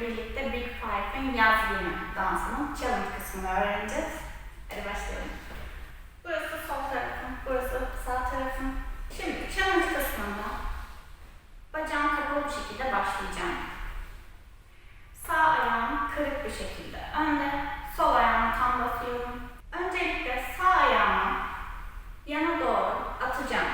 birlikte Big Five'ın yaz günü dansının challenge kısmını öğreneceğiz. Hadi başlayalım. Burası sol tarafım, burası sağ tarafım. Şimdi challenge kısmında bacağım kapalı bir şekilde başlayacağım. Sağ ayağım kırık bir şekilde önde, sol ayağımı tam basıyorum. Öncelikle sağ ayağımı yana doğru atacağım.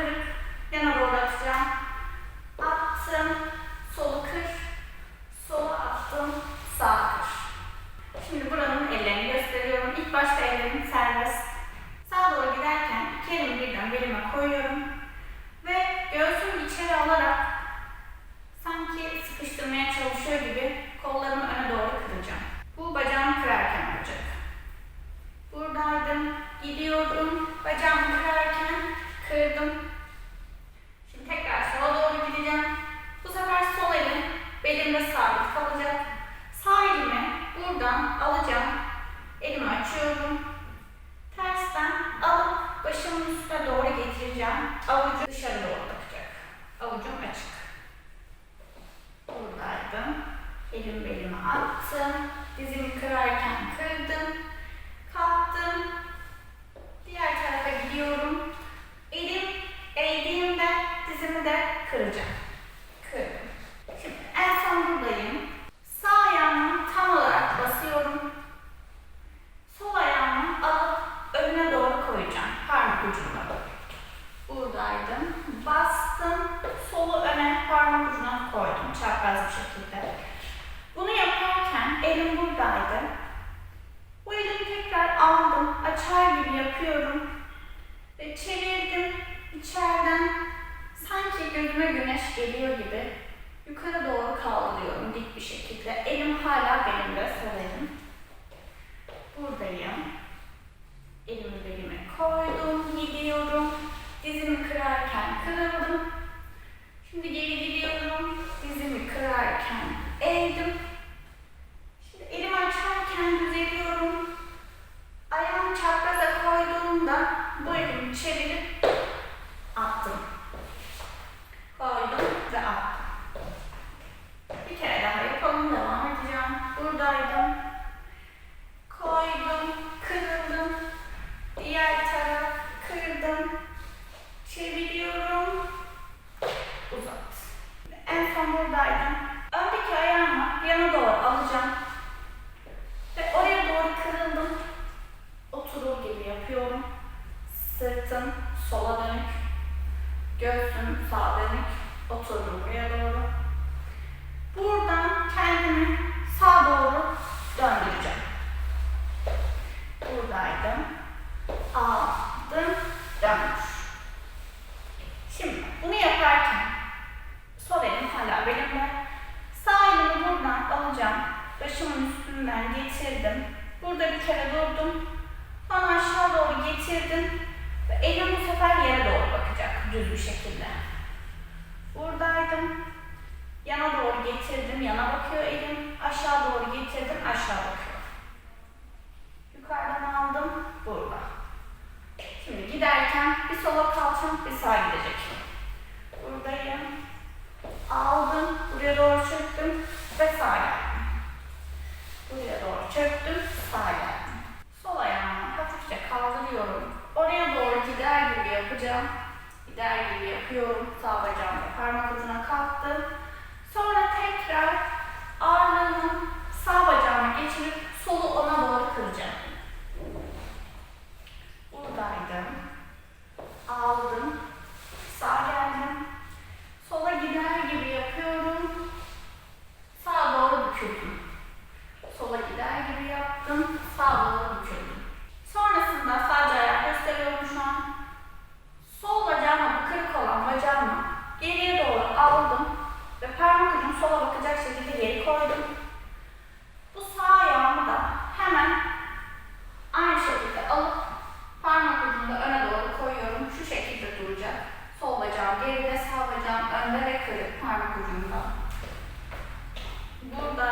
could have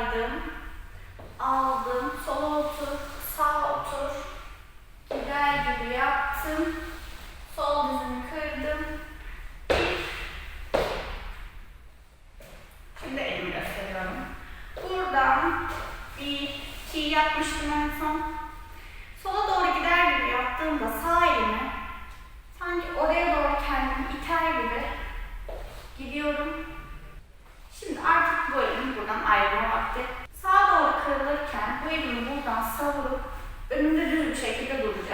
kaydım. Aldım. Sola otur. Sağa otur. Gider gibi yaptım. Sol dizimi kırdım. Şimdi elimi gösteriyorum. Buradan bir iki yapmıştım en son. Sola doğru gider gibi yaptığımda sağ elimi sanki oraya doğru kendimi iter gibi gidiyorum. Şimdi artık grubundan ayrılma vakti. Sağa doğru kırılırken bu evimi buradan savurup önümde düz bir şekilde duracağım.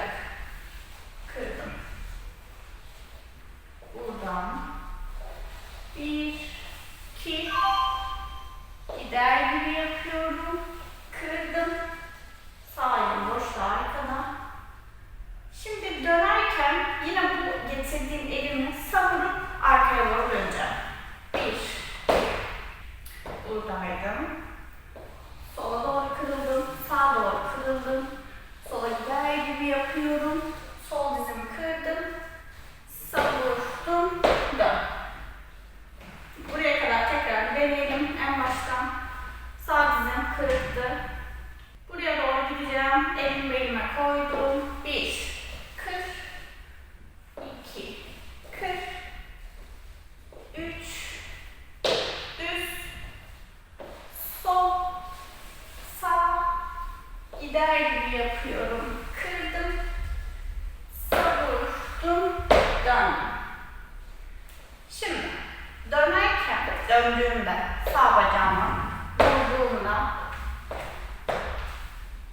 döndüğümde sağ bacağıma vurduğumda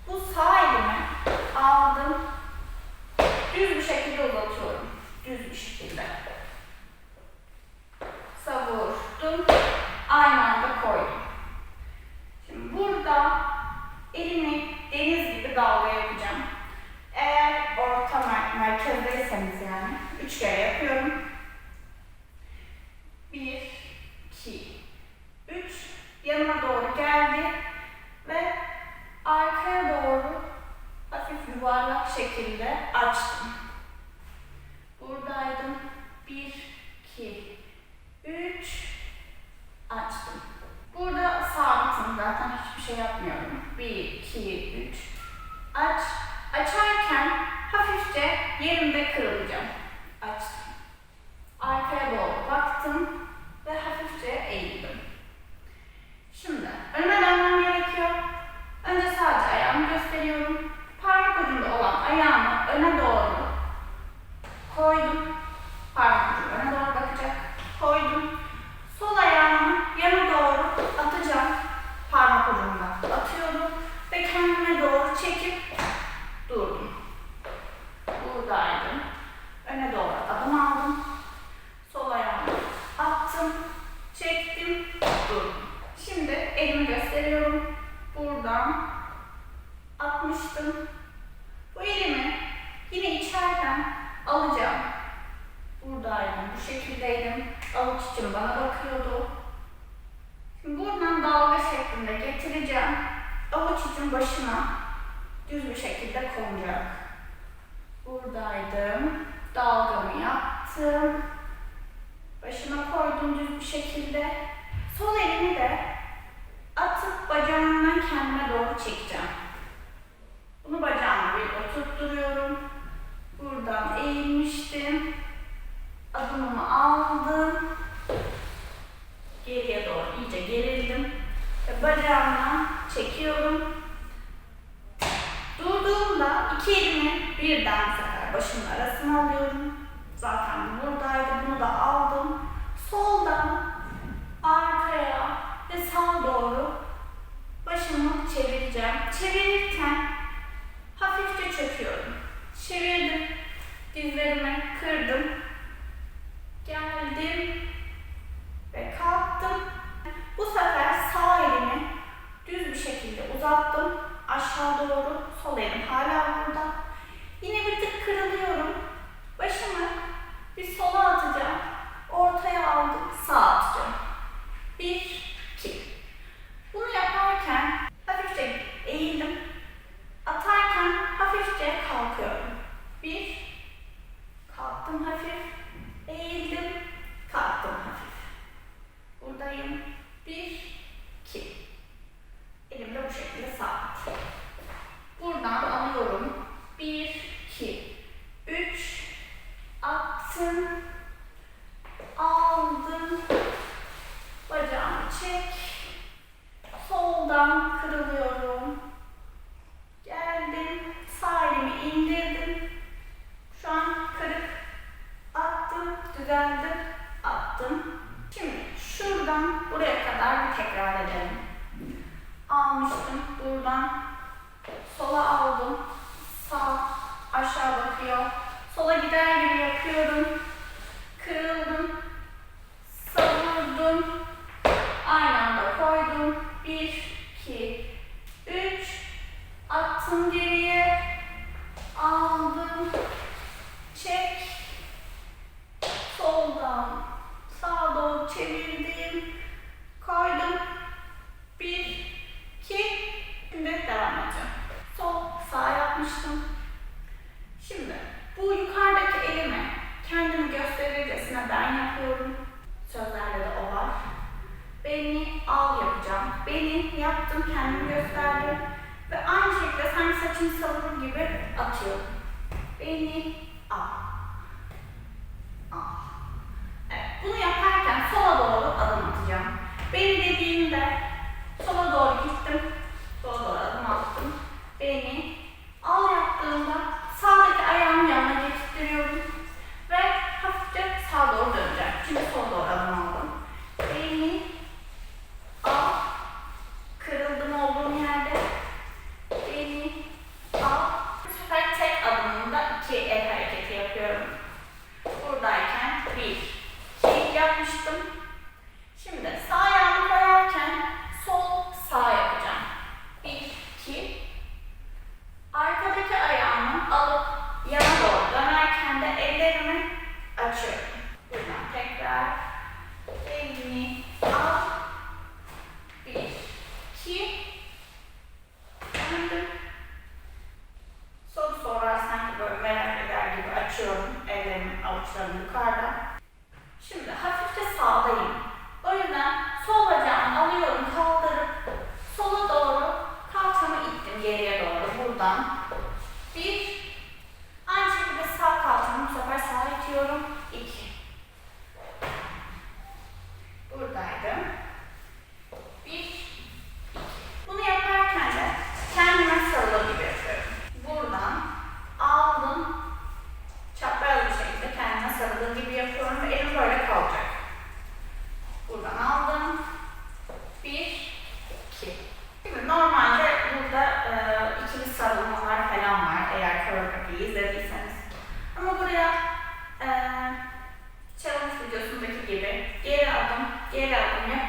bu sağ elimi aldım. Düz bir şekilde uzatıyorum. Düz bir şekilde. Savurdum. Aynı anda koydum. Şimdi burada elimi deniz gibi dalga yapacağım. Eğer orta mer merkezdeyseniz yani üç kere yapıyorum. almıştım. Bu elimi yine içeriden alacağım. Buradaydım, bu şekildeydim. Avuç için bana bakıyordu. Şimdi buradan dalga şeklinde getireceğim. Avuç için başına düz bir şekilde konacak. Buradaydım. Dalgamı yaptım. Başına koydum düz bir şekilde. Sol elimi de atıp bacağımdan kendime doğru çekeceğim. dizlerimi kırdım. Geldim ve kalktım. Bu sefer sağ elimi düz bir şekilde uzattım aşağı doğru Buradan buraya kadar bir tekrar edelim. Almıştım buradan. Sola aldım. Sağ aşağı bakıyor. Sola gider gibi yapıyorum. Kırıldım. Savurdum. Aynı anda koydum. Bir, iki, üç. Attım geri. sorusundaki gibi. Geri adım, geri adım yap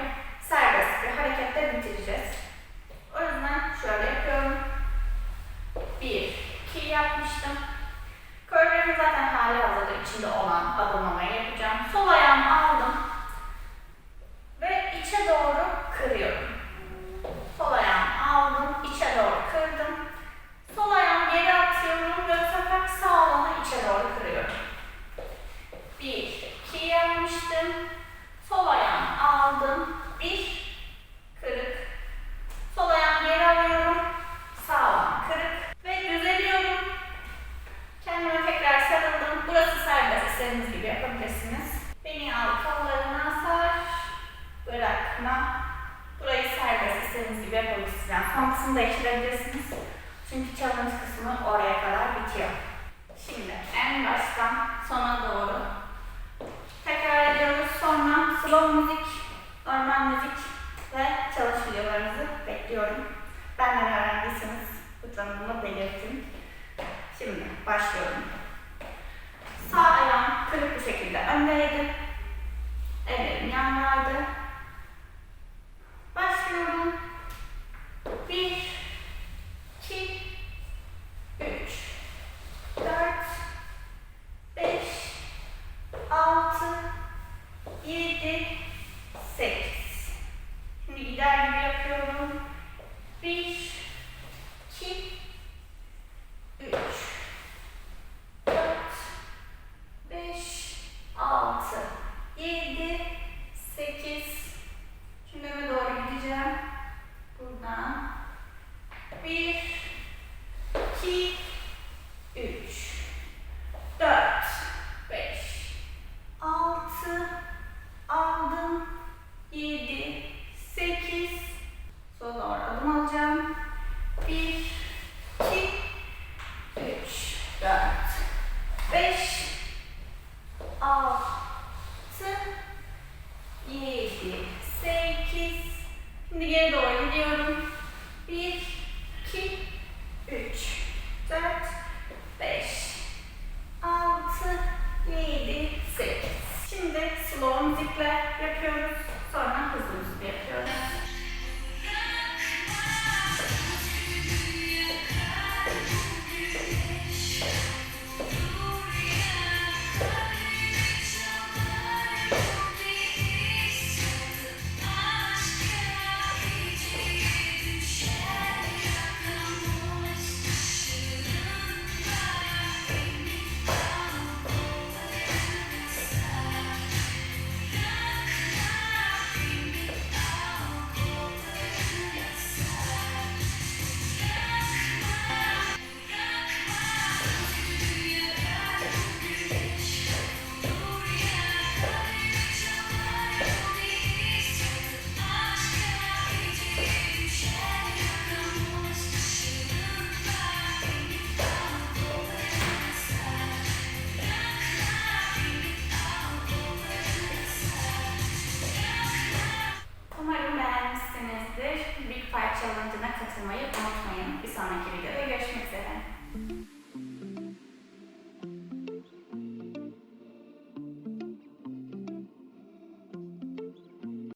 yüzden bunu belirttim. Şimdi başlıyorum. Sağ ayağım kırık bir şekilde öndeydi. Ellerim yanlardı. beş, altı, yedi, sekiz. Şimdi geri doğru gidiyorum. Bir, iki, üç, dört, beş, altı, yedi, sekiz. Şimdi slow müzikle yapıyorum.